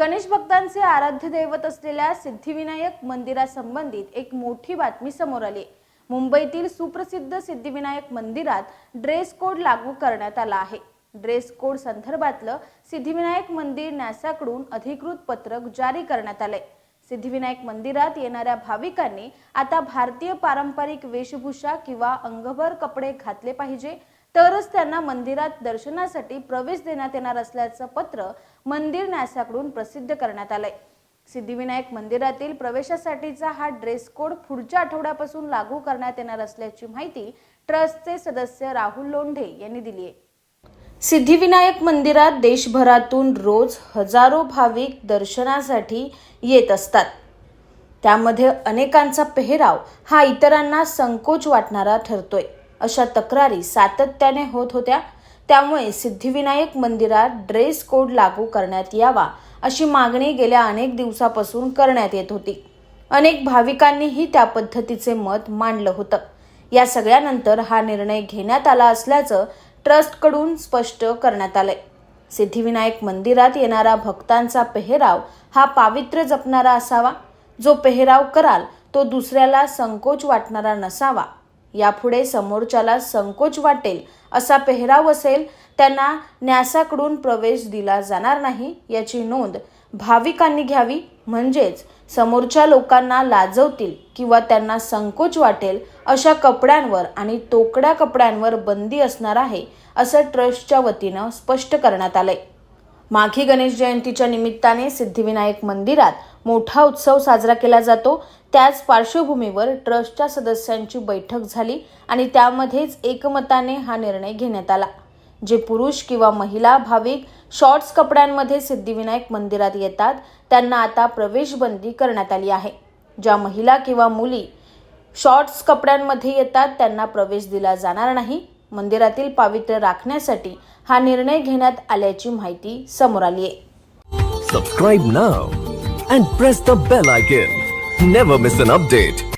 गणेश भक्तांचे आराध्य दैवत असलेल्या सिद्धिविनायक मंदिरासंबंधित एक मोठी बातमी समोर आली. मुंबईतील सुप्रसिद्ध सिद्धिविनायक मंदिरात ड्रेस कोड लागू करण्यात आला आहे. ड्रेस कोड संदर्भातलं सिद्धिविनायक मंदिर न्यासाकडून अधिकृत पत्रक जारी करण्यात आलंय. सिद्धिविनायक मंदिरात येणाऱ्या भाविकांनी आता भारतीय पारंपरिक वेशभूषा किंवा अंगभर कपडे घातले पाहिजे तरच त्यांना मंदिरात दर्शनासाठी प्रवेश देण्यात येणार असल्याचं पत्र मंदिर न्यासाकडून प्रसिद्ध करण्यात आलंय. सिद्धिविनायक मंदिरातील प्रवेशासाठीचा हा ड्रेस कोड पुढच्या आठवड्यापासून लागू करण्यात येणार असल्याची माहिती ट्रस्टचे सदस्य राहुल लोंढे यांनी दिली आहे. सिद्धिविनायक मंदिरात देशभरातून रोज हजारो भाविक दर्शनासाठी येत असतात. त्यामध्ये अनेकांचा पेहराव हा इतरांना संकोच वाटणारा ठरतोय. अशा तक्रारी सातत्याने होत होत्या. त्यामुळे सिद्धिविनायक मंदिरात ड्रेस कोड लागू करण्यात यावा अशी मागणी गेल्या अनेक दिवसापासून करण्यात येत होती. अनेक भाविकांनीही त्या पद्धतीचे मत मांडलं होतं. या सगळ्यानंतर हा निर्णय घेण्यात आला असल्याचं ट्रस्टकडून स्पष्ट करण्यात आलंय. सिद्धिविनायक मंदिरात येणारा भक्तांचा पेहराव हा पावित्र्य जपणारा असावा. जो पेहराव कराल तो दुसऱ्याला संकोच वाटणारा नसावा. यापुढे समोरच्याला संकोच वाटेल असा पेहराव असेल त्यांना न्यासाकडून प्रवेश दिला जाणार नाही याची नोंद भाविकांनी घ्यावी. म्हणजेच समोरच्या लोकांना लाजवतील किंवा त्यांना संकोच वाटेल अशा कपड्यांवर आणि तोकड्या कपड्यांवर बंदी असणार आहे असं ट्रस्टच्या वतीनं स्पष्ट करण्यात आलंय. माघी गणेश जयंतीच्या निमित्ताने सिद्धिविनायक मंदिरात मोठा उत्सव साजरा केला जातो. त्याच पार्श्वभूमीवर ट्रस्टच्या सदस्यांची बैठक झाली आणि त्यामध्येच एकमताने हा निर्णय घेण्यात आला जे पुरुष किंवा महिला भाविक शॉर्ट्स कपड्यांमध्ये सिद्धिविनायक मंदिरात येतात त्यांना आता प्रवेशबंदी करण्यात आली आहे. ज्या महिला किंवा मुली शॉर्ट्स कपड्यांमध्ये येतात त्यांना प्रवेश दिला जाणार नाही. मंदिरातील पावित्र्य राखण्यासाठी हा निर्णय घेण्यात आल्याची माहिती समोर आली आहे subscribe now and press the bell icon never miss an update